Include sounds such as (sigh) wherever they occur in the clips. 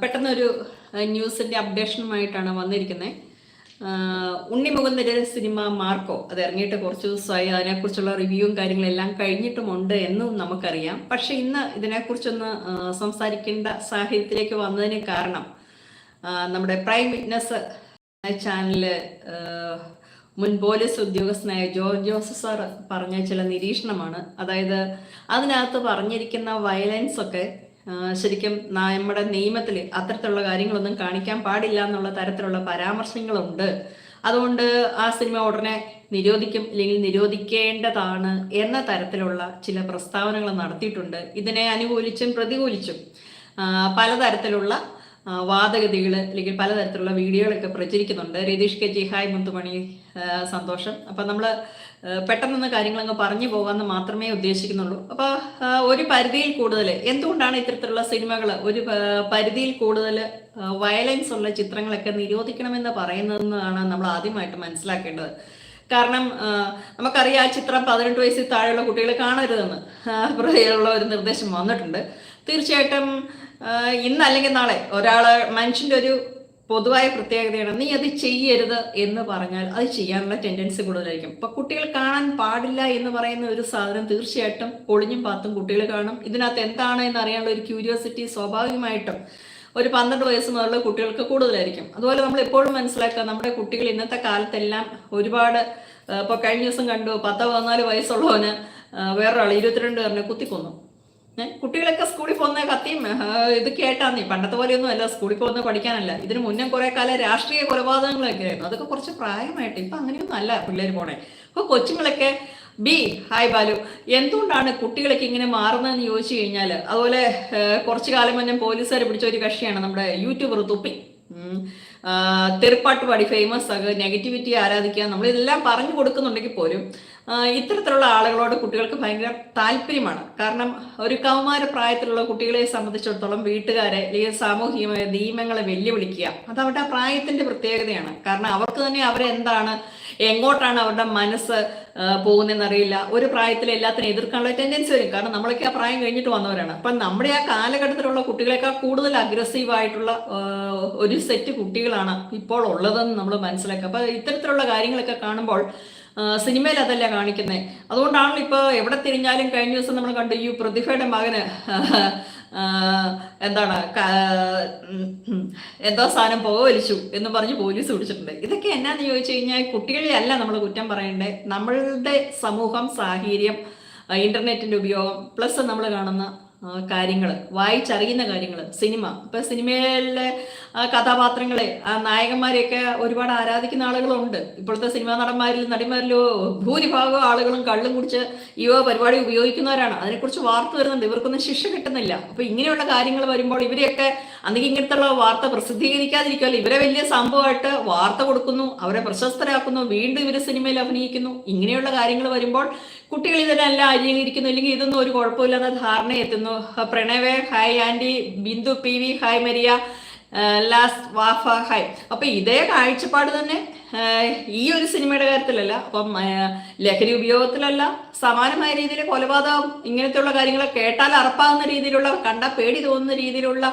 പെട്ടെന്നൊരു ന്യൂസിന്റെ അപ്ഡേഷനുമായിട്ടാണ് വന്നിരിക്കുന്നത് ഉണ്ണി മുകുന്ദര സിനിമ മാർക്കോ അത് ഇറങ്ങിയിട്ട് കുറച്ച് ദിവസമായി. അതിനെക്കുറിച്ചുള്ള റിവ്യൂവും കാര്യങ്ങളെല്ലാം കഴിഞ്ഞിട്ടുമുണ്ട് എന്നും നമുക്കറിയാം. പക്ഷെ ഇന്ന് ഇതിനെക്കുറിച്ചൊന്ന് സംസാരിക്കേണ്ട സാഹചര്യത്തിലേക്ക് വന്നതിന് കാരണം നമ്മുടെ പ്രൈം വിറ്റ്നസ് ചാനലിൽ മുൻ പോലീസ് ഉദ്യോഗസ്ഥനായ ജോർജ് ജോസഫ് സാർ പറഞ്ഞ ചില നിരീക്ഷണമാണ്. അതായത് അതിനകത്ത് പറഞ്ഞിരിക്കുന്ന വയലൻസ് ഒക്കെ ശരിക്കും നമ്മുടെ നിയമത്തിൽ അത്തരത്തിലുള്ള കാര്യങ്ങളൊന്നും കാണിക്കാൻ പാടില്ല എന്നുള്ള തരത്തിലുള്ള പരാമർശങ്ങളുണ്ട്. അതുകൊണ്ട് ആ സിനിമ ഉടനെ നിരോധിക്കും അല്ലെങ്കിൽ നിരോധിക്കേണ്ടതാണ് എന്ന തരത്തിലുള്ള ചില പ്രസ്താവനകൾ നടത്തിയിട്ടുണ്ട്. ഇതിനെ അനുകൂലിച്ചും പ്രതികൂലിച്ചും പലതരത്തിലുള്ള വാദഗതികൾ അല്ലെങ്കിൽ പലതരത്തിലുള്ള വീഡിയോകളൊക്കെ പ്രചരിക്കുന്നുണ്ട്. രതീഷ് കെ ജി ഹായ് മുത്തുമണി സന്തോഷം. അപ്പം നമ്മൾ പെട്ടെന്നൊന്ന് കാര്യങ്ങളങ്ങ് പറഞ്ഞു പോകാമെന്ന് മാത്രമേ ഉദ്ദേശിക്കുന്നുള്ളൂ. അപ്പോൾ ഒരു പരിധിയിൽ കൂടുതൽ എന്തുകൊണ്ടാണ് ഇത്തരത്തിലുള്ള സിനിമകൾ ഒരു പരിധിയിൽ കൂടുതൽ വയലൻസ് ഉള്ള ചിത്രങ്ങളൊക്കെ നിരോധിക്കണമെന്ന് പറയുന്നതെന്നാണ് നമ്മൾ ആദ്യമായിട്ട് മനസ്സിലാക്കേണ്ടത്. കാരണം നമുക്കറിയാം ആ ചിത്രം പതിനെട്ട് വയസ്സിൽ താഴെയുള്ള കുട്ടികൾ കാണരുതെന്ന് ഉള്ള ഒരു നിർദ്ദേശം വന്നിട്ടുണ്ട്. തീർച്ചയായിട്ടും ഇന്നല്ലെങ്കിൽ നാളെ ഒരാൾ മനുഷ്യന്റെ ഒരു പൊതുവായ പ്രത്യേകതയാണ് നീ അത് ചെയ്യരുത് എന്ന് പറഞ്ഞാൽ അത് ചെയ്യാനുള്ള ടെൻഡൻസി കൂടുതലായിരിക്കും. ഇപ്പൊ കുട്ടികൾ കാണാൻ പാടില്ല എന്ന് പറയുന്ന ഒരു സാധനം തീർച്ചയായിട്ടും ഒളിഞ്ഞും പാത്തും കുട്ടികൾ കാണും. ഇതിനകത്ത് എന്താണ് എന്ന് അറിയാനുള്ള ഒരു ക്യൂരിയോസിറ്റി സ്വാഭാവികമായിട്ടും ഒരു പന്ത്രണ്ട് വയസ്സ് മുതലുള്ള കുട്ടികൾക്ക് കൂടുതലായിരിക്കും. അതുപോലെ നമ്മൾ എപ്പോഴും മനസ്സിലാക്കുക നമ്മുടെ കുട്ടികൾ ഇന്നത്തെ കാലത്തെല്ലാം ഒരുപാട് ഇപ്പോൾ കഴിഞ്ഞ ദിവസം കണ്ടു പത്തോ പതിനാല് വയസ്സുള്ളവന് വേറൊരാൾ ഇരുപത്തിരണ്ട് പേരിനെ കുത്തിക്കൊന്നു. കുട്ടികളൊക്കെ സ്കൂളിൽ പോകുന്ന കത്തിയും ഇത് ഇത് കേട്ടാന്നേ പണ്ടത്തെ പോലെയൊന്നും അല്ല സ്കൂളിൽ പോകുന്ന പഠിക്കാനല്ല. ഇതിന് മുന്നേ കുറെ കാലം രാഷ്ട്രീയ കൊലപാതകങ്ങളൊക്കെ ആയിരുന്നു. അതൊക്കെ കുറച്ച് പ്രായമായിട്ട്. ഇപ്പൊ അങ്ങനെയൊന്നും അല്ല പിള്ളേർ പോണേ. അപ്പൊ കൊച്ചുങ്ങളൊക്കെ ബി ഹായ് ബാലു. എന്തുകൊണ്ടാണ് കുട്ടികളൊക്കെ ഇങ്ങനെ മാറുന്നതെന്ന് ചോദിച്ചു കഴിഞ്ഞാൽ അതുപോലെ കുറച്ചു കാലം മുന്നേ പോലീസുകാർ പിടിച്ച ഒരു കക്ഷിയാണ് നമ്മുടെ യൂട്യൂബർ തുപ്പി. ഉം. ആ, തെറിപ്പാട്ട് ഫേമസ് ആകുക നെഗറ്റിവിറ്റി ആരാധിക്കുക നമ്മൾ ഇതെല്ലാം പറഞ്ഞു കൊടുക്കുന്നുണ്ടെങ്കിൽ പോലും ഇത്തരത്തിലുള്ള ആളുകളോട് കുട്ടികൾക്ക് ഭയങ്കര താല്പര്യമാണ് കാരണം ഒരു കൗമാര പ്രായത്തിലുള്ള കുട്ടികളെ സംബന്ധിച്ചിടത്തോളം വീട്ടുകാരെ അല്ലെങ്കിൽ സാമൂഹികമായ നിയമങ്ങളെ വെല്ലുവിളിക്കുക അത് അവരുടെ പ്രായത്തിന്റെ പ്രത്യേകതയാണ് കാരണം അവർക്ക് തന്നെ അവരെന്താണ് എങ്ങോട്ടാണ് അവരുടെ മനസ്സ് പോകുന്നതെന്നറിയില്ല. ഒരു പ്രായത്തിൽ എല്ലാത്തിനും എതിർക്കാനുള്ള ടെൻഡൻസി വരും. കാരണം നമ്മളൊക്കെ ആ പ്രായം കഴിഞ്ഞിട്ട് വന്നവരാണ്. അപ്പം നമ്മുടെ ആ കാലഘട്ടത്തിലുള്ള കുട്ടികളെക്കാൾ കൂടുതൽ അഗ്രസീവ് ആയിട്ടുള്ള ഒരു സെറ്റ് കുട്ടികളാണ് ഇപ്പോൾ ഉള്ളതെന്ന് നമ്മൾ മനസ്സിലാക്കുക. അപ്പം ഇത്തരത്തിലുള്ള കാര്യങ്ങളൊക്കെ കാണുമ്പോൾ സിനിമയിൽ അതല്ല കാണിക്കുന്നത് അതുകൊണ്ടാണല്ലോ ഇപ്പോൾ എവിടെ തിരിഞ്ഞാലും കഴിഞ്ഞ ദിവസം നമ്മൾ കണ്ടു ഈ പ്രതിഭയുടെ മകന് എന്താണ് എന്തോ സാധനം പുക വലിച്ചു എന്ന് പറഞ്ഞ് പോലീസ് പിടിച്ചിട്ടുണ്ട്. ഇതൊക്കെ എന്നാന്ന് ചോദിച്ചു കഴിഞ്ഞാൽ കുട്ടികളെ അല്ല നമ്മൾ കുറ്റം പറയേണ്ടത് നമ്മളുടെ സമൂഹം സാഹചര്യം ഇന്റർനെറ്റിന്റെ ഉപയോഗം പ്ലസ് നമ്മൾ കാണുന്ന കാര്യങ്ങൾ വായിച്ചറിയുന്ന കാര്യങ്ങൾ സിനിമ. ഇപ്പൊ സിനിമയിലെ കഥാപാത്രങ്ങളെ നായകന്മാരെയൊക്കെ ഒരുപാട് ആരാധിക്കുന്ന ആളുകളുണ്ട്. ഇപ്പോഴത്തെ സിനിമാ നടന്മാരിൽ നടിമാരിലോ ഭൂരിഭാഗം ആളുകളും കള്ളും കുടിച്ച് വക പരിപാടി ഉപയോഗിക്കുന്നവരാണ്. അതിനെക്കുറിച്ച് വാർത്ത വരുന്നുണ്ട്. ഇവർക്കൊന്നും ശിക്ഷ കിട്ടുന്നില്ല. അപ്പൊ ഇങ്ങനെയുള്ള കാര്യങ്ങൾ വരുമ്പോൾ ഇവരെയൊക്കെ അന്നെങ്കിൽ ഇങ്ങനത്തുള്ള വാർത്ത പ്രസിദ്ധീകരിക്കാതിരിക്കുമല്ലോ ഇവരെ വലിയ സംഭവമായിട്ട് വാർത്ത കൊടുക്കുന്നു അവരെ പ്രശസ്തരാക്കുന്നു വീണ്ടും ഇവരെ സിനിമയിൽ അഭിനയിക്കുന്നു. ഇങ്ങനെയുള്ള കാര്യങ്ങൾ വരുമ്പോൾ കുട്ടികൾ ഇതിനെല്ലാം അരിയിരിക്കുന്നു അല്ലെങ്കിൽ ഇതൊന്നും ഒരു കുഴപ്പമില്ലാത്ത ധാരണ എത്തുന്നു. പ്രണവേ hi aunty Bindu P V hi Maria last വാഫ hi അപ്പൊ ഇതേ കാഴ്ചപ്പാട് തന്നെ ഈ ഒരു സിനിമയുടെ കാര്യത്തിലല്ല അപ്പം ലഹരി ഉപയോഗത്തിലല്ല സമാനമായ രീതിയിൽ കൊലപാതകം ഇങ്ങനത്തെയുള്ള കാര്യങ്ങൾ കേട്ടാൽ അറപ്പാകുന്ന രീതിയിലുള്ള കണ്ട പേടി തോന്നുന്ന രീതിയിലുള്ള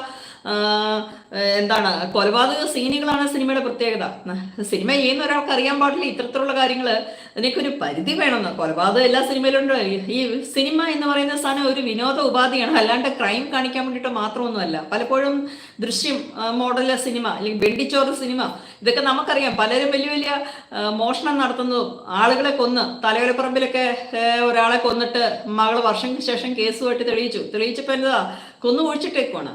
എന്താണ് കൊലപാതക സീനുകളാണ് സിനിമയുടെ പ്രത്യേകത. സിനിമ ചെയ്യുന്ന ഒരാൾക്ക് അറിയാൻ പാടില്ല ഇത്തരത്തിലുള്ള കാര്യങ്ങൾ എനിക്കൊരു പരിധി വേണമെന്ന്. കൊലപാതകം എല്ലാ സിനിമയിലുണ്ട് ഈ സിനിമ എന്ന് പറയുന്ന സാധനം ഒരു വിനോദ ഉപാധിയാണ്. അല്ലാണ്ട് ക്രൈം കാണിക്കാൻ വേണ്ടിയിട്ട് മാത്രമൊന്നുമല്ല. പലപ്പോഴും ദൃശ്യം മോഡല സിനിമ അല്ലെങ്കിൽ വെണ്ടിച്ചോറ് സിനിമ ഇതൊക്കെ നമുക്കറിയാം. പലരും വലിയ വലിയ മോഷണം നടത്തുന്നതും ആളുകളെ കൊന്ന് തലയോലപ്പറമ്പിലൊക്കെ ഏ, ഒരാളെ കൊന്നിട്ട് മകൾ വർഷങ്ങൾക്ക് ശേഷം കേസുമായിട്ട് തെളിയിച്ചു. തെളിയിച്ചപ്പോൾ എന്താ കൊന്നു ഒഴിച്ചിട്ടേക്കുവാണ്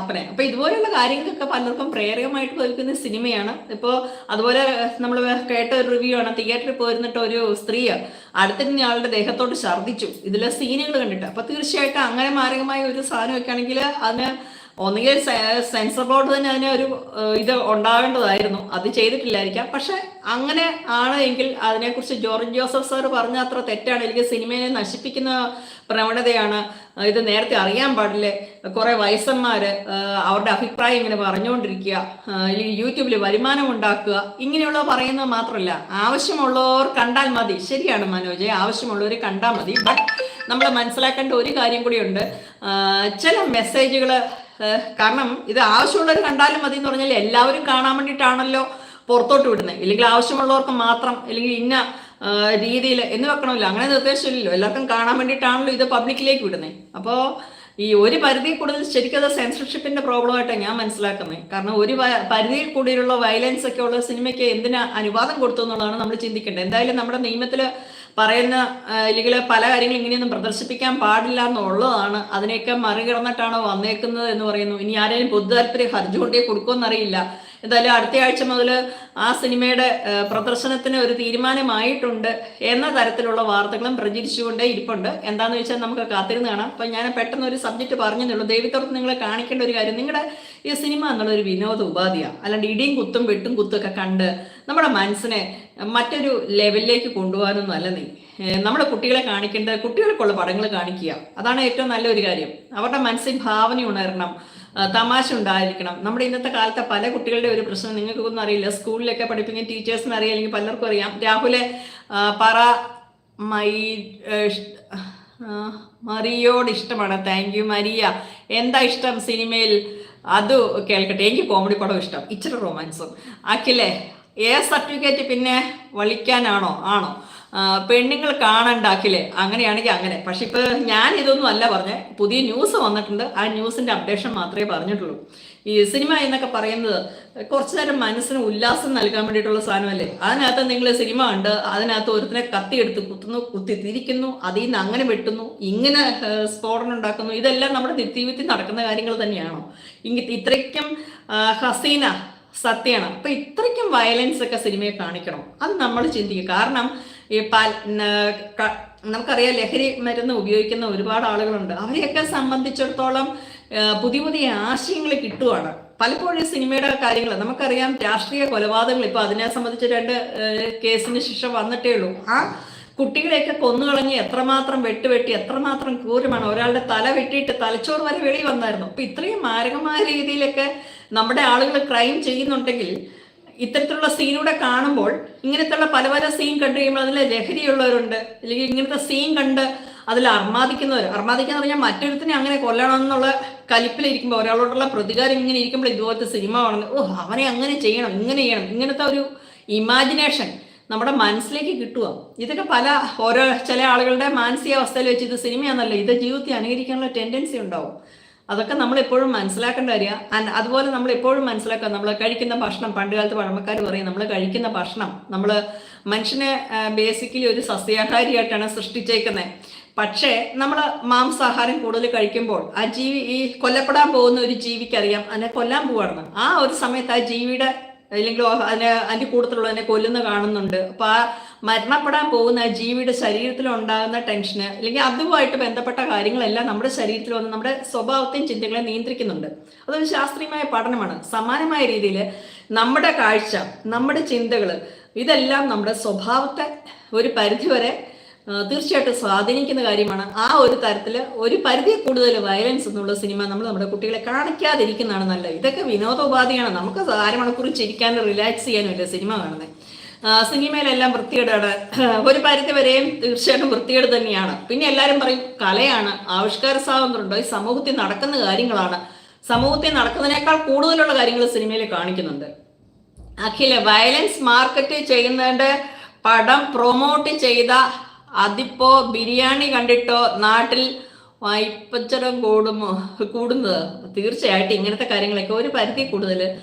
അപ്പനെ. അപ്പൊ ഇതുപോലെയുള്ള കാര്യങ്ങൾക്കൊക്കെ പലർക്കും പ്രേരകമായിട്ട് തോൽക്കുന്ന സിനിമയാണ്. ഇപ്പോൾ അതുപോലെ നമ്മൾ കേട്ട ഒരു റിവ്യൂ ആണ്. തിയേറ്ററിൽ പോയിരുന്നിട്ട് ഒരു സ്ത്രീ അടുത്തിരുന്ന ആളുടെ ദേഹത്തോട് ഛർദ്ദിച്ചു. ഇതിലെ സീനുകൾ കണ്ടിട്ട്. അപ്പൊ തീർച്ചയായിട്ടും അങ്ങനെ മാരകമായ ഒരു സാധനമൊക്കെ ആണെങ്കിൽ അതിന് ഒന്നുകിൽ സെൻസർ ബോർഡ് തന്നെ അതിനെ ഒരു ഇത് ഉണ്ടാവേണ്ടതായിരുന്നു. അത് ചെയ്തിട്ടില്ലായിരിക്കാം. പക്ഷെ അങ്ങനെ ആണ് എങ്കിൽ അതിനെക്കുറിച്ച് ജോർജ് ജോസഫ് സാർ പറഞ്ഞ അത്ര തെറ്റാണ്. എനിക്ക് സിനിമയെ നശിപ്പിക്കുന്ന പ്രവണതയാണ് ഇത് നേരത്തെ അറിയാൻ പാടില്ല. കുറെ വയസ്സന്മാര് അവരുടെ അഭിപ്രായം ഇങ്ങനെ പറഞ്ഞുകൊണ്ടിരിക്കുക. അല്ലെങ്കിൽ യൂട്യൂബിൽ വരുമാനം ഉണ്ടാക്കുക. ഇങ്ങനെയുള്ള പറയുന്നത് മാത്രമല്ല. ആവശ്യമുള്ളവർ കണ്ടാൽ മതി. ശരിയാണ് മനോജ്. ആവശ്യമുള്ളവർ കണ്ടാൽ മതി. ബട്ട് നമ്മൾ മനസ്സിലാക്കേണ്ട ഒരു കാര്യം കൂടിയുണ്ട്. ചില മെസ്സേജുകൾ കാരണം ഇത് ആവശ്യമുള്ളവർ കണ്ടാലും മതി എന്ന് പറഞ്ഞാൽ എല്ലാവരും കാണാൻ വേണ്ടിയിട്ടാണല്ലോ പുറത്തോട്ട് വിടുന്നത് ഇല്ലെങ്കിൽ ആവശ്യമുള്ളവർക്ക് മാത്രം അല്ലെങ്കിൽ ഇന്ന രീതിയിൽ എന്ന് വെക്കണമല്ലോ. അങ്ങനെ നിർദ്ദേശമില്ലല്ലോ. എല്ലാവർക്കും കാണാൻ വേണ്ടിയിട്ടാണല്ലോ ഇത് പബ്ലിക്കിലേക്ക് വിടുന്നത് അപ്പോൾ ഈ ഒരു പരിധി കൂടുതൽ ശരിക്കും അത് സെൻസർഷിപ്പിന്റെ പ്രോബ്ലം ആയിട്ടാണ് ഞാൻ മനസ്സിലാക്കുന്നത് കാരണം ഒരു പരിധിയിൽ കൂടിയുള്ള വയലൻസ് ഒക്കെ ഉള്ള സിനിമയ്ക്ക് എന്തിനാ അനുവാദം കൊടുത്തു എന്നുള്ളതാണ് നമ്മൾ ചിന്തിക്കേണ്ടത്. എന്തായാലും നമ്മുടെ നിയമത്തിൽ പറയുന്ന ഇല്ലെങ്കിൽ പല കാര്യങ്ങളും ഇങ്ങനെയൊന്നും പ്രദർശിപ്പിക്കാൻ പാടില്ല എന്നുള്ളതാണ് അതിനെയൊക്കെ മറികടന്നിട്ടാണ് വന്നേക്കുന്നത് എന്ന് പറയുന്നു. ഇനി ആരെങ്കിലും പൊതു താല്പര്യം ഹർജി കൊണ്ടേ കൊടുക്കുമെന്നറിയില്ല എന്തായാലും അടുത്ത ആഴ്ച മുതൽ ആ സിനിമയുടെ പ്രദർശനത്തിന് ഒരു തീരുമാനമായിട്ടുണ്ട് എന്ന തരത്തിലുള്ള വാർത്തകളും പ്രചരിച്ചുകൊണ്ടേ ഇരിപ്പുണ്ട്. എന്താന്ന് വെച്ചാൽ നമുക്ക് കാത്തിരുന്ന് കാണാം. അപ്പം ഞാൻ പെട്ടെന്ന് ഒരു സബ്ജക്റ്റ് പറഞ്ഞതേ ദൈവത്തോടത്ത് നിങ്ങളെ കാണിക്കേണ്ട ഒരു കാര്യം നിങ്ങളുടെ ഈ സിനിമ എന്നുള്ള ഒരു വിനോദ ഉപാധിയാണ് അല്ലാണ്ട് ഇടിയും കുത്തും വെട്ടും കുത്തും ഒക്കെ കണ്ട് നമ്മുടെ മനസ്സിനെ മറ്റൊരു ലെവലിലേക്ക് കൊണ്ടുപോകാനൊന്നും അല്ല നീ. നമ്മുടെ കുട്ടികളെ കാണിക്കേണ്ടത് കുട്ടികൾക്കുള്ള പടങ്ങൾ കാണിക്കുക. അതാണ് ഏറ്റവും നല്ലൊരു കാര്യം. അവരുടെ മനസ്സിൽ ഭാവന ഉണരണം. തമാശ ഉണ്ടായിരിക്കണം. നമ്മുടെ ഇന്നത്തെ കാലത്തെ പല കുട്ടികളുടെ ഒരു പ്രശ്നം നിങ്ങൾക്കൊന്നും അറിയില്ല. സ്കൂളിലൊക്കെ പഠിപ്പിക്കുന്ന ടീച്ചേഴ്സിന് അറിയാം അല്ലെങ്കിൽ പലർക്കും അറിയാം. രാഹുലെ പറ മൈ മറിയോട് ഇഷ്ടമാണ്. Thank you Maria. എന്താ ഇഷ്ടം സിനിമയിൽ? അത് കേൾക്കട്ടെ. എനിക്ക് കോമഡി പടം ഇഷ്ടം. ഇച്ചിരി റൊമാൻസും. ആക്കില്ലേ എ സർട്ടിഫിക്കറ്റ് പിന്നെ വളിക്കാനാണോ? ആണോ? പെണ്ണുങ്ങൾ കാണണ്ടാക്കില്ലേ? അങ്ങനെയാണെങ്കിൽ അങ്ങനെ. പക്ഷെ ഇപ്പൊ ഞാൻ ഇതൊന്നും അല്ല പറഞ്ഞത് പുതിയ ന്യൂസ് വന്നിട്ടുണ്ട്. ആ ന്യൂസിന്റെ അപ്ഡേഷൻ മാത്രമേ പറഞ്ഞിട്ടുള്ളൂ. ഈ സിനിമ എന്നൊക്കെ പറയുന്നത് കുറച്ചു നേരം മനസ്സിന് ഉല്ലാസം നൽകാൻ വേണ്ടിയിട്ടുള്ള സാധനമല്ലേ? അതിനകത്ത് നിങ്ങൾ സിനിമ ഉണ്ട്. അതിനകത്ത് ഒരുത്തിനെ കത്തിയെടുത്ത് കുത്തുന്നു കുത്തി തിരിക്കുന്നു അതിൽ നിന്ന് അങ്ങനെ വെട്ടുന്നു ഇങ്ങനെ സ്ഫോടനം ഉണ്ടാക്കുന്നു. ഇതെല്ലാം നമ്മുടെ നിത്യവിത്തി നടക്കുന്ന കാര്യങ്ങൾ തന്നെയാണോ? ഇങ്ങ ഇത്രയ്ക്കും ഹസീന സത്യമാണ് അപ്പൊ ഇത്രയ്ക്കും വയലൻസ് ഒക്കെ സിനിമയെ കാണിക്കണം. അത് നമ്മൾ ചിന്തിക്കും കാരണം ഈ പാൽ നമുക്കറിയാം ലഹരി മരുന്ന് ഉപയോഗിക്കുന്ന ഒരുപാട് ആളുകളുണ്ട്. അവരെയൊക്കെ സംബന്ധിച്ചിടത്തോളം പുതിയ പുതിയ ആശയങ്ങൾ കിട്ടുവാണ്. പലപ്പോഴും സിനിമയുടെ കാര്യങ്ങൾ നമുക്കറിയാം രാഷ്ട്രീയ കൊലപാതകങ്ങൾ ഇപ്പൊ അതിനെ സംബന്ധിച്ച് രണ്ട് കേസിന് ശിക്ഷ വന്നിട്ടേ ഉള്ളൂ. ആ കുട്ടികളെയൊക്കെ കൊന്നുകളഞ്ഞ് എത്രമാത്രം വെട്ടുവെട്ടി എത്രമാത്രം ക്രൂരമാണ്. ഒരാളുടെ തല വെട്ടിയിട്ട് തലച്ചോറ് വരെ വെളി വന്നായിരുന്നു. അപ്പൊ ഇത്രയും മാരകമായ രീതിയിലൊക്കെ നമ്മുടെ ആളുകൾ ക്രൈം ചെയ്യുന്നുണ്ടെങ്കിൽ ഇത്തരത്തിലുള്ള സീനൂടെ കാണുമ്പോൾ ഇങ്ങനത്തെയുള്ള പല പല സീൻ കണ്ടു കഴിയുമ്പോൾ അതിൽ ലഹരിയുള്ളവരുണ്ട് അല്ലെങ്കിൽ ഇങ്ങനത്തെ സീൻ കണ്ട് അതിൽ അർമാദിക്കുന്നവർ അർമാദിക്കുക എന്ന് പറഞ്ഞാൽ മറ്റൊരുത്തിനെ അങ്ങനെ കൊല്ലണമെന്നുള്ള കലിപ്പിലിരിക്കുമ്പോൾ ഒരാളോടുള്ള പ്രതികാരം ഇങ്ങനെ ഇരിക്കുമ്പോൾ ഇതുപോലത്തെ സിനിമ കാണുന്നത് ഓ അവനെ അങ്ങനെ ചെയ്യണം ഇങ്ങനെ ചെയ്യണം ഇങ്ങനത്തെ ഒരു ഇമാജിനേഷൻ നമ്മുടെ മനസ്സിലേക്ക് കിട്ടുക. ഇതൊക്കെ പല ഓരോ ചില ആളുകളുടെ മാനസികാവസ്ഥയിൽ വെച്ച് ഇത് സിനിമയാണെന്നല്ല ഇത് ജീവിതത്തിൽ അനുകരിക്കാനുള്ള ടെൻഡൻസി ഉണ്ടാവും. അതൊക്കെ നമ്മൾ എപ്പോഴും മനസ്സിലാക്കേണ്ട ആൻഡ് അതുപോലെ നമ്മൾ എപ്പോഴും മനസ്സിലാക്കുക. നമ്മൾ കഴിക്കുന്ന ഭക്ഷണം പണ്ട് കാലത്ത് പഴമക്കാർ പറയും നമ്മൾ കഴിക്കുന്ന ഭക്ഷണം നമ്മൾ മനുഷ്യനെ ബേസിക്കലി ഒരു സസ്യാഹാരിയായിട്ടാണ് സൃഷ്ടിച്ചേക്കുന്നത് പക്ഷേ നമ്മൾ മാംസാഹാരം കൂടുതൽ കഴിക്കുമ്പോൾ ആ ജീവി ഈ കൊല്ലപ്പെടാൻ പോകുന്ന ഒരു ജീവിക്കറിയാം. അതിനെ കൊല്ലാൻ പോവാണ്. ആ ഒരു സമയത്ത് ആ ജീവിയുടെ അല്ലെങ്കിൽ അതിന് അതിന്റെ കൂട്ടത്തിലുള്ളതിനെ കൊല്ലുന്ന കാണുന്നുണ്ട്. അപ്പൊ ആ മരണപ്പെടാൻ പോകുന്ന ജീവിയുടെ ശരീരത്തിൽ ഉണ്ടാകുന്ന ടെൻഷന് അല്ലെങ്കിൽ അതുമായിട്ട് ബന്ധപ്പെട്ട കാര്യങ്ങളെല്ലാം നമ്മുടെ ശരീരത്തിൽ വന്ന് നമ്മുടെ സ്വഭാവത്തെയും ചിന്തകളെ നിയന്ത്രിക്കുന്നുണ്ട്. അതൊരു ശാസ്ത്രീയമായ പഠനമാണ്. സമാനമായ രീതിയിൽ നമ്മുടെ കാഴ്ച നമ്മുടെ ചിന്തകൾ ഇതെല്ലാം നമ്മുടെ സ്വഭാവത്തെ ഒരു പരിധിവരെ തീർച്ചയായിട്ടും സ്വാധീനിക്കുന്ന കാര്യമാണ്. ആ ഒരു തരത്തിൽ ഒരു പരിധി കൂടുതൽ വയലൻസ് എന്നുള്ള സിനിമ നമ്മൾ നമ്മുടെ കുട്ടികളെ കാണിക്കാതിരിക്കുന്നതാണ് നല്ലത്. ഇതൊക്കെ വിനോദോപാധിയാണ്. നമുക്ക് അരമണിക്കൂർ ചിരിക്കാനും റിലാക്സ് ചെയ്യാനും ഇല്ല സിനിമ കാണുന്നത് സിനിമയിലെല്ലാം വൃത്തികേടാണ്. (clears throat) ഒരു പരിധി വരെയും തീർച്ചയായിട്ടും വൃത്തികേട് തന്നെയാണ്. പിന്നെ എല്ലാവരും പറയും കലയാണ് ആവിഷ്കാര സ്വാതന്ത്ര്യമുണ്ടോ? ഈ സമൂഹത്തിൽ നടക്കുന്ന കാര്യങ്ങളാണ്. സമൂഹത്തിൽ നടക്കുന്നതിനേക്കാൾ കൂടുതലുള്ള കാര്യങ്ങൾ സിനിമയിൽ കാണിക്കുന്നുണ്ട്. അഖില വയലൻസ് മാർക്കറ്റ് ചെയ്യുന്നതിന്റെ പടം പ്രൊമോട്ട് ചെയ്ത അതിപ്പോ ബിരിയാണി കണ്ടിട്ടോ? നാട്ടിൽ വായ്പച്ചടം കൂടുമോ കൂടുന്നത്. തീർച്ചയായിട്ടും ഇങ്ങനത്തെ കാര്യങ്ങളൊക്കെ ഒരു പരിധി കൂടുതൽ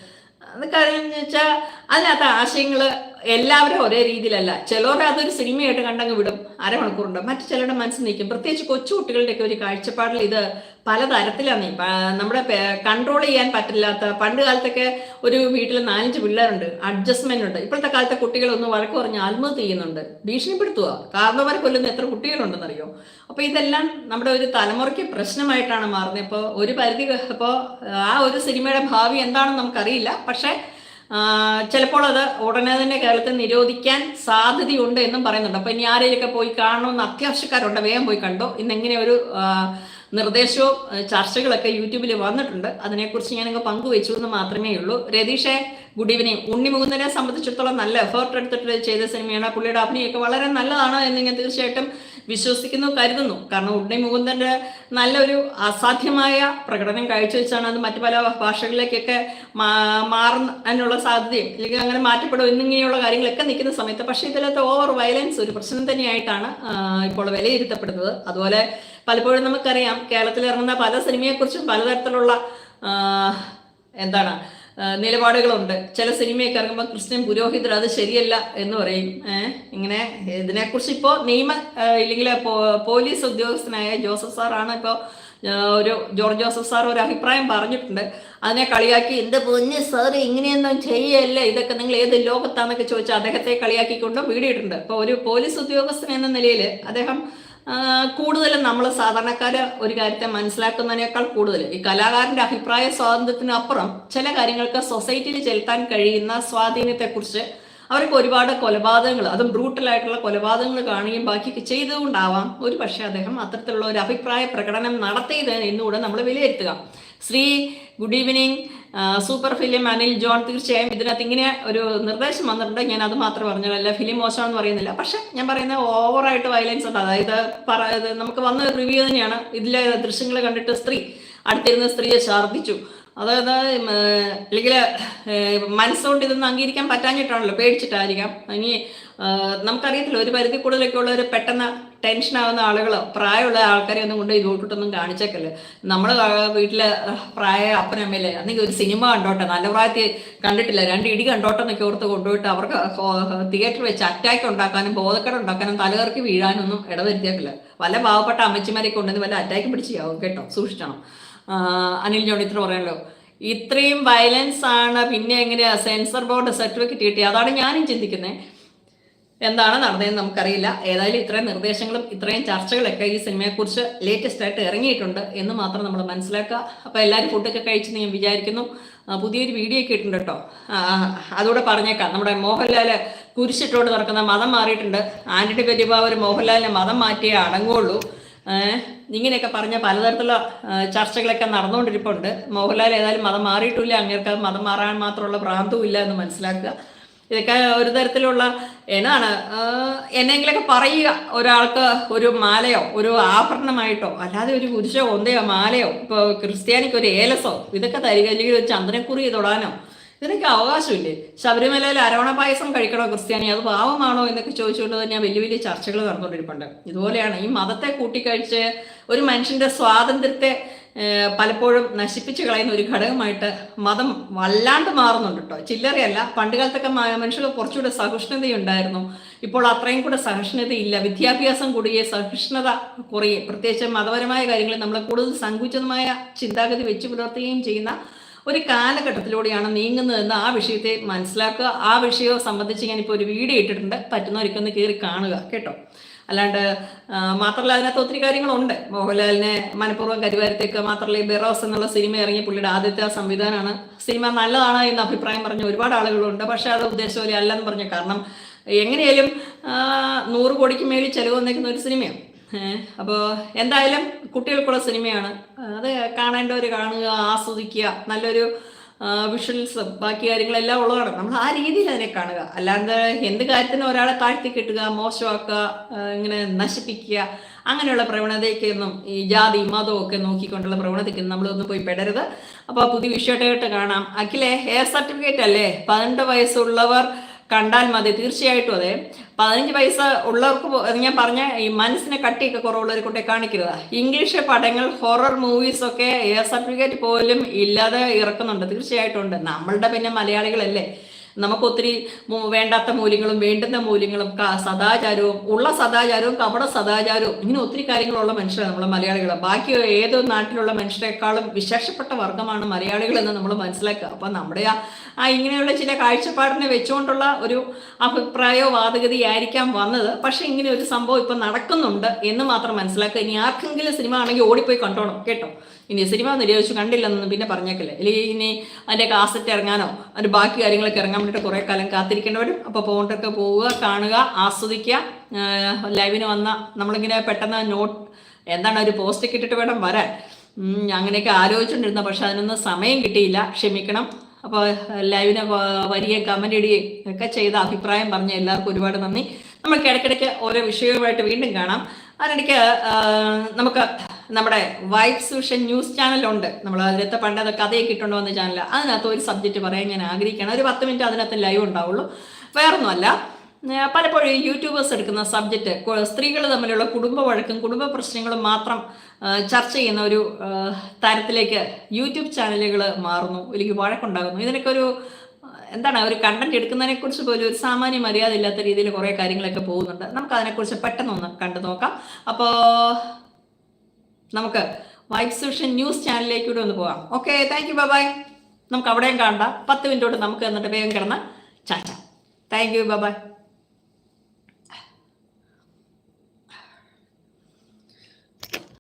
കാര്യം വെച്ചാൽ അതിനകത്ത് ആശയങ്ങൾ എല്ലാവരും ഒരേ രീതിയിലല്ല. ചിലർ അതൊരു സിനിമയായിട്ട് കണ്ടങ്ങ് വിടും. അരമണിക്കൂറുണ്ട്. മറ്റു ചിലരുടെ മനസ്സിൽ നിൽക്കും. പ്രത്യേകിച്ച് കൊച്ചുകുട്ടികളുടെയൊക്കെ ഒരു കാഴ്ചപ്പാടിൽ ഇത് പലതരത്തിലാണ്. നമ്മുടെ കൺട്രോൾ ചെയ്യാൻ പറ്റില്ലാത്ത പണ്ട് കാലത്തൊക്കെ ഒരു വീട്ടിൽ നാലഞ്ച് പിള്ളേരുണ്ട്. അഡ്ജസ്റ്റ്മെന്റ് ഉണ്ട്. ഇപ്പോഴത്തെ കാലത്തെ കുട്ടികളൊന്ന് വഴക്ക് പറഞ്ഞ് ആത്മഹത്യ ചെയ്യുന്നുണ്ട്. ഭീഷണിപ്പെടുത്തുക കാരണവരെ കൊല്ലുന്ന എത്ര കുട്ടികളുണ്ടെന്നറിയോ? അപ്പൊ ഇതെല്ലാം നമ്മുടെ ഒരു തലമുറയ്ക്ക് പ്രശ്നമായിട്ടാണ് മാറുന്നത്. ഇപ്പോൾ ഒരു പരിധി ഇപ്പോൾ ആ ഒരു സിനിമയുടെ ഭാവി എന്താണെന്ന് നമുക്കറിയില്ല. പക്ഷേ ചിലപ്പോൾ അത് ഉടനെ തന്നെ കേരളത്തിൽ നിരോധിക്കാൻ സാധ്യതയുണ്ട് എന്നും പറയുന്നുണ്ട്. അപ്പൊ ഇനി ആരെയൊക്കെ പോയി കാണണമെന്ന് അത്യാവശ്യക്കാരുണ്ട്. വേഗം പോയി കണ്ടോ? ഇന്ന് എങ്ങനെ ഒരു നിർദ്ദേശവും ചർച്ചകളൊക്കെ യൂട്യൂബിൽ വന്നിട്ടുണ്ട്. അതിനെക്കുറിച്ച് ഞാനങ്ങ് പങ്കുവെച്ചു എന്ന് മാത്രമേ ഉള്ളൂ. രതീഷെ ഗുഡ് ഈവനിങ്. ഉണ്ണി മുകുന്ദനെ സംബന്ധിച്ചിടത്തോളം നല്ല എഫേർട്ട് എടുത്തിട്ട് ചെയ്ത സിനിമയാണ്. പുള്ളിയുടെ അഭിനയൊക്കെ വളരെ നല്ലതാണ് എന്ന് ഞാൻ തീർച്ചയായിട്ടും വിശ്വസിക്കുന്നു കരുതുന്നു. കാരണം ഉണ്ണി മുകുന്ദന്റെ നല്ലൊരു അസാധ്യമായ പ്രകടനം കാഴ്ചവെച്ചാണ് അത് മറ്റു പല ഭാഷകളിലേക്കൊക്കെ മാറുന്നതിനുള്ള സാധ്യതയും. അല്ലെങ്കിൽ അങ്ങനെ മാറ്റപ്പെടും എന്നിങ്ങനെയുള്ള കാര്യങ്ങളൊക്കെ നിൽക്കുന്ന സമയത്ത് പക്ഷേ ഇതിലത്തെ ഓവർ വയലൻസ് ഒരു പ്രശ്നം തന്നെയായിട്ടാണ് ഇപ്പോൾ വിലയിരുത്തപ്പെടുന്നത്. അതുപോലെ പലപ്പോഴും നമുക്കറിയാം കേരളത്തിൽ ഇറങ്ങുന്ന പല സിനിമയെക്കുറിച്ചും പലതരത്തിലുള്ള എന്താണ് നിലപാടുകളുണ്ട്. ചില സിനിമയൊക്കെ ഇറങ്ങുമ്പോൾ ക്രിസ്ത്യൻ പുരോഹിതർ അത് ശരിയല്ല എന്ന് പറയും. ഇങ്ങനെ ഇതിനെക്കുറിച്ച് ഇപ്പോൾ നിയമ ഇല്ലെങ്കിൽ പോലീസ് ഉദ്യോഗസ്ഥനായ ജോസഫ് സാറാണ് ഇപ്പോൾ ഒരു ജോർജ് ജോസഫ് സാർ ഒരു അഭിപ്രായം പറഞ്ഞിട്ടുണ്ട്. അതിനെ കളിയാക്കി എന്ത് പൊന്ന് സാർ ഇങ്ങനെയൊന്നും ചെയ്യല്ല? ഇതൊക്കെ നിങ്ങൾ ഏത് ലോകത്താന്നൊക്കെ ചോദിച്ചാൽ അദ്ദേഹത്തെ കളിയാക്കിക്കൊണ്ട് വീടിയിട്ടുണ്ട്. അപ്പോൾ ഒരു പോലീസ് ഉദ്യോഗസ്ഥൻ എന്ന നിലയിൽ അദ്ദേഹം കൂടുതലും നമ്മൾ സാധാരണക്കാർ ഒരു കാര്യത്തെ മനസ്സിലാക്കുന്നതിനേക്കാൾ കൂടുതൽ ഈ കലാകാരന്റെ അഭിപ്രായ സ്വാതന്ത്ര്യത്തിനപ്പുറം ചില കാര്യങ്ങൾക്ക് സൊസൈറ്റിയിൽ ചെലുത്താൻ കഴിയുന്ന സ്വാധീനത്തെക്കുറിച്ച് അവർക്ക് ഒരുപാട് കൊലപാതകങ്ങൾ അതും ബ്രൂട്ടലായിട്ടുള്ള കൊലപാതകങ്ങൾ കാണുകയും ബാക്കിയൊക്കെ ചെയ്തുകൊണ്ടാവാം ഒരു പക്ഷേ അദ്ദേഹം അത്തരത്തിലുള്ള ഒരു അഭിപ്രായ പ്രകടനം നടത്തിയത് എന്നുകൂടെ നമ്മൾ വിലയിരുത്തുക. Shri good evening super film Anil John തീർച്ചയായും ഇതിനകത്ത് ഇങ്ങനെ ഒരു നിർദ്ദേശം വന്നിട്ടുണ്ട്. ഞാൻ അത് മാത്രം പറഞ്ഞതല്ല ഫിലിം മോശമാണെന്ന് പറയുന്നില്ല. പക്ഷെ ഞാൻ പറയുന്ന ഓവറായിട്ട് വയലൻസ് ഉണ്ട്. അതായത് നമുക്ക് വന്ന റിവ്യൂ തന്നെയാണ്. ഇതിലെ ദൃശ്യങ്ങൾ കണ്ടിട്ട് സ്ത്രീ അടുത്തിരുന്ന സ്ത്രീയെ ഛർദ്ദിച്ചു. അതായത് അല്ലെങ്കിൽ മനസ്സുകൊണ്ട് ഇതൊന്നും അംഗീകരിക്കാൻ പറ്റാഞ്ഞിട്ടാണല്ലോ പേടിച്ചിട്ടായിരിക്കാം. ഇനി നമുക്കറിയത്തില്ല ഒരു പരിധി കൂടുതലൊക്കെ ഉള്ളവർ പെട്ടെന്ന് ടെൻഷൻ ആവുന്ന ആളുകളോ പ്രായമുള്ള ആൾക്കാരെ ഒന്നും കൊണ്ട് ഇതോട്ടിട്ടൊന്നും കാണിച്ചേക്കല്ലേ. നമ്മൾ വീട്ടിൽ പ്രായ അപ്പനമ്മയിലെ അന്നെങ്കിൽ ഒരു സിനിമ കണ്ടോട്ടെ നല്ല പ്രായത്തിൽ കണ്ടിട്ടില്ല രണ്ട് ഇടി കണ്ടോട്ടെ എന്നൊക്കെ ഓർത്ത് കൊണ്ടുപോയിട്ട് അവർക്ക് തിയേറ്ററിൽ വെച്ച് അറ്റാക്ക് ഉണ്ടാക്കാനും ബോധക്കട ഉണ്ടാക്കാനും തലകർക്ക് വീഴാനൊന്നും ഇടവരുത്തിയേക്കില്ല. വല്ല പാവപ്പെട്ട അമ്മച്ചിമാരെ കൊണ്ടുവന്ന് വല്ല അറ്റാക്ക് പിടിച്ചാവും കേട്ടോ സൂക്ഷിക്കണം അനിൽ ജോൺ ഇത്ര പറയാനല്ലോ ഇത്രയും വയലൻസ് ആണ് പിന്നെ എങ്ങനെയാ സെൻസർ ബോർഡ് സർട്ടിഫിക്കറ്റ് കിട്ടി അതാണ് ഞാനും ചിന്തിക്കുന്നത് എന്താണ് നടന്നതെന്ന് നമുക്കറിയില്ല. ഏതായാലും ഇത്രയും നിർദ്ദേശങ്ങളും ഇത്രയും ചർച്ചകളൊക്കെ ഈ സിനിമയെക്കുറിച്ച് ലേറ്റസ്റ്റ് ആയിട്ട് ഇറങ്ങിയിട്ടുണ്ട് എന്ന് മാത്രം നമ്മൾ മനസ്സിലാക്കുക. അപ്പോൾ എല്ലാവരും ഫുഡൊക്കെ കഴിച്ചെന്ന് ഞാൻ വിചാരിക്കുന്നു. പുതിയൊരു വീഡിയോ ഒക്കെ ഇട്ടുണ്ട് കേട്ടോ. അതുകൂടെ പറഞ്ഞേക്കാം. നമ്മുടെ മോഹൻലാൽ കുരിശിട്ടോട് നടക്കുന്ന മതം മാറിയിട്ടുണ്ട്. ആന്റണി ഒരു മോഹൻലാലിനെ മതം മാറ്റിയേ അടങ്ങുള്ളൂ. ഇങ്ങനെയൊക്കെ പറഞ്ഞ പലതരത്തിലുള്ള ചർച്ചകളൊക്കെ നടന്നുകൊണ്ടിരിപ്പുണ്ട്. മോഹൻലാൽ ഏതായാലും മതം മാറിയിട്ടില്ല. അങ്ങേർക്ക് മതം മാറാൻ മാത്രമുള്ള ഭ്രാന്തവും ഇല്ല എന്ന് മനസ്സിലാക്കുക. ഇതൊക്കെ ഒരു തരത്തിലുള്ള എന്നാണ് എന്നെങ്കിലൊക്കെ പറയുക. ഒരാൾക്ക് ഒരു മാലയോ ഒരു ആഭരണമായിട്ടോ അല്ലാതെ ഒരു കുരിശോ ഒന്തയോ മാലയോ ഇപ്പോൾ ക്രിസ്ത്യാനിക്ക് ഒരു ഏലസോ ഇതൊക്കെ തരിക അല്ലെങ്കിൽ ഒരു ചന്ദ്രനെക്കുറി തൊടാനോ ഇതിനൊക്കെ അവകാശമില്ലേ? ശബരിമലയിൽ അരവണ പായസം കഴിക്കണോ ക്രിസ്ത്യാനി? അത് പാവമാണോ എന്നൊക്കെ ചോദിച്ചുകൊണ്ട് തന്നെ വലിയ വലിയ ചർച്ചകൾ നടന്നുകൊണ്ടിരിപ്പുണ്ട്. ഇതുപോലെയാണ് ഈ മതത്തെ കൂട്ടിക്കഴിച്ച് ഒരു മനുഷ്യന്റെ സ്വാതന്ത്ര്യത്തെ പലപ്പോഴും നശിപ്പിച്ചു കളയുന്ന ഒരു ഘടകമായിട്ട് മതം വല്ലാണ്ട് മാറുന്നുണ്ട് കേട്ടോ ചില്ലറയല്ല. പണ്ടുകാലത്തൊക്കെ മനുഷ്യർക്ക് കുറച്ചുകൂടെ സഹിഷ്ണുതയുണ്ടായിരുന്നു. ഇപ്പോൾ അത്രയും കൂടെ സഹിഷ്ണുതയില്ല. വിദ്യാഭ്യാസം കൂടിയേ സഹിഷ്ണുത കുറയെ. പ്രത്യേകിച്ച് മതപരമായ കാര്യങ്ങളിൽ നമ്മൾ കൂടുതൽ സങ്കുചിതമായ ചിന്താഗതി വെച്ച് പുലർത്തുകയും ചെയ്യുന്ന ഒരു കാലഘട്ടത്തിലൂടെയാണ് നീങ്ങുന്നതെന്ന് ആ വിഷയത്തെ മനസ്സിലാക്കുക. ആ വിഷയവും സംബന്ധിച്ച് ഞാനിപ്പോൾ ഒരു വീഡിയോ ഇട്ടിട്ടുണ്ട്. പറ്റുന്നവരൊക്കെ ഒന്ന് കയറി കാണുക. കേട്ടോ? അല്ലാണ്ട് മാത്രമല്ല അതിനകത്ത് ഒത്തിരി കാര്യങ്ങളുണ്ട്. മോഹൻലാലിനെ മനഃപൂർവം കരുവാരത്തേക്ക് മാത്രമല്ല ഈ ബെറോസ് എന്നുള്ള സിനിമ ഇറങ്ങിയ പുള്ളിയുടെ ആദ്യത്തെ ആ സംവിധാനമാണ്. സിനിമ നല്ലതാണ് എന്ന് അഭിപ്രായം പറഞ്ഞ ഒരുപാട് ആളുകളുണ്ട്. പക്ഷെ അത് ഉദ്ദേശം പോലെ അല്ലെന്ന് പറഞ്ഞ കാരണം എങ്ങനെയായാലും നൂറ് കോടിക്ക് മേളിൽ ചെലവ് വന്നേക്കുന്ന ഒരു സിനിമയാണ്. അപ്പോൾ എന്തായാലും കുട്ടികൾക്കുള്ള സിനിമയാണ്. അത് കാണേണ്ടവർ കാണുക ആസ്വദിക്കുക നല്ലൊരു വിഷ്വൽസ് ബാക്കി കാര്യങ്ങളെല്ലാം ഉള്ളതാണ്. നമ്മൾ ആ രീതിയിൽ അതിനെ കാണുക. അല്ലാണ്ട് എന്ത് കാര്യത്തിന് ഒരാളെ താഴ്ത്തി കെട്ടുക മോശമാക്കുക ഇങ്ങനെ നശിപ്പിക്കുക അങ്ങനെയുള്ള പ്രവണതയ്ക്കൊന്നും ഈ ജാതി മതവും ഒക്കെ നോക്കിക്കൊണ്ടുള്ള പ്രവണതയ്ക്കൊന്നും നമ്മളൊന്നും പോയി പെടരുത്. അപ്പോൾ പുതിയ വിഷയമായിട്ട് കാണാം. അഖിലെ ഹെയർ സർട്ടിഫിക്കറ്റ് അല്ലേ? പതിനെട്ട് വയസ്സുള്ളവർ കണ്ടാൽ മതി. തീർച്ചയായിട്ടും അതെ. പതിനഞ്ച് പൈസ ഉള്ളവർക്ക് ഞാൻ പറഞ്ഞ ഈ മനസ്സിന് കട്ടിയൊക്കെ കുറവുള്ളവരെ കൊണ്ടേ കാണിക്കരുത്. ഇംഗ്ലീഷ് പടങ്ങൾ ഹൊറർ മൂവീസ് ഒക്കെ എയർ സർട്ടിഫിക്കറ്റ് പോലും ഇല്ലാതെ ഇറക്കുന്നുണ്ട്. തീർച്ചയായിട്ടും ഉണ്ട്. നമ്മളുടെ പിന്നെ മലയാളികളല്ലേ. നമുക്ക് ഒത്തിരി വേണ്ടാത്ത മൂല്യങ്ങളും വേണ്ടുന്ന മൂല്യങ്ങളും സദാചാരവും ഉള്ള സദാചാരവും കപട സദാചാരവും ഇങ്ങനെ ഒത്തിരി കാര്യങ്ങളുള്ള മനുഷ്യരാണ് നമ്മളെ മലയാളികൾ ബാക്കി ഏതോ നാട്ടിലുള്ള മനുഷ്യരെക്കാളും വിശേഷപ്പെട്ട വർഗമാണ് മലയാളികൾ എന്ന് നമ്മൾ മനസ്സിലാക്കുക. അപ്പം നമ്മുടെ ആ ഇങ്ങനെയുള്ള ചില കാഴ്ചപ്പാടിനെ വെച്ചുകൊണ്ടുള്ള ഒരു അഭിപ്രായോ വാദഗതിയായിരിക്കാം വന്നത്. പക്ഷെ ഇങ്ങനെ ഒരു സംഭവം ഇപ്പം നടക്കുന്നുണ്ട് എന്ന് മാത്രം മനസ്സിലാക്കുക. ഇനി ആർക്കെങ്കിലും സിനിമ ആണെങ്കിൽ ഓടിപ്പോയി കണ്ടോണം കേട്ടോ. ഇനി സിനിമ നിരോധിച്ചു കണ്ടില്ലെന്നൊന്നും പിന്നെ പറഞ്ഞേക്കല്ലേ. അല്ലെങ്കിൽ ഇനി അതിന്റെ കാസറ്റ് ഇറങ്ങാനോ അതിന്റെ ബാക്കി കാര്യങ്ങളൊക്കെ ഇറങ്ങാൻ വേണ്ടിയിട്ട് കുറേ കാലം കാത്തിരിക്കേണ്ടി വരും അപ്പോൾ പോകണ്ടൊക്കെ പോവുക കാണുക ആസ്വദിക്കുക. ലൈവിന് വന്ന നമ്മളിങ്ങനെ പെട്ടെന്ന് നോട്ട് എന്താണ് ഒരു പോസ്റ്റ് ഇട്ടിട്ട് വേണം വരാൻ. അങ്ങനെയൊക്കെ ആലോചിച്ചുകൊണ്ടിരുന്ന പക്ഷെ അതിനൊന്നും സമയം കിട്ടിയില്ല. ക്ഷമിക്കണം. അപ്പോൾ ലൈവിന് വരികയും കമന്റ് ഇടുകയും ഒക്കെ ചെയ്ത അഭിപ്രായം പറഞ്ഞ എല്ലാവർക്കും ഒരുപാട് നന്ദി. നമുക്ക് ഇടയ്ക്കിടയ്ക്ക് ഓരോ വിഷയവുമായിട്ട് വീണ്ടും കാണാം. അതിനിടയ്ക്ക് നമുക്ക് നമ്മുടെ വൈബ്സ് വിഷൻ ന്യൂസ് ചാനലുണ്ട്. നമ്മൾ അതിനകത്ത് പണ്ടത് കഥയൊക്കെ ഇട്ടുണ്ടോ വന്ന ചാനൽ അതിനകത്ത് ഒരു സബ്ജക്റ്റ് പറയാൻ ഞാൻ ആഗ്രഹിക്കുകയാണ്. ഒരു പത്ത് മിനിറ്റ് അതിനകത്ത് ലൈവ് ഉണ്ടാവുള്ളൂ. വേറൊന്നുമല്ല പലപ്പോഴും യൂട്യൂബേഴ്സ് എടുക്കുന്ന സബ്ജക്റ്റ് സ്ത്രീകൾ തമ്മിലുള്ള കുടുംബ വഴക്കും കുടുംബ പ്രശ്നങ്ങളും മാത്രം ചർച്ച ചെയ്യുന്ന ഒരു തരത്തിലേക്ക് യൂട്യൂബ് ചാനലുകൾ മാറുന്നു. അല്ലെങ്കിൽ വഴക്കുണ്ടാകുന്നു. ഇതിനൊക്കെ ഒരു എന്താണ് ഒരു കണ്ടന്റ് എടുക്കുന്നതിനെ കുറിച്ച് പോലും ഒരു സാമാന്യ മര്യാദ ഇല്ലാത്ത രീതിയിൽ കുറെ കാര്യങ്ങളൊക്കെ പോകുന്നുണ്ട്. നമുക്ക് അതിനെക്കുറിച്ച് പെട്ടെന്നൊന്ന് കണ്ടു നോക്കാം. അപ്പോ നമുക്ക് വൈബ്സ് വിഷൻ ന്യൂസ് ചാനലിലേക്ക് കൂടെ ഒന്ന് പോകാം ഓക്കെ താങ്ക് യു ബൈ നമുക്ക് അവിടെയും കാണണ്ട പത്ത് മിനിറ്റോട്ട് നമുക്ക് എന്നിട്ട് വേഗം കിടന്ന് ചാച്ച താങ്ക് യു ബൈ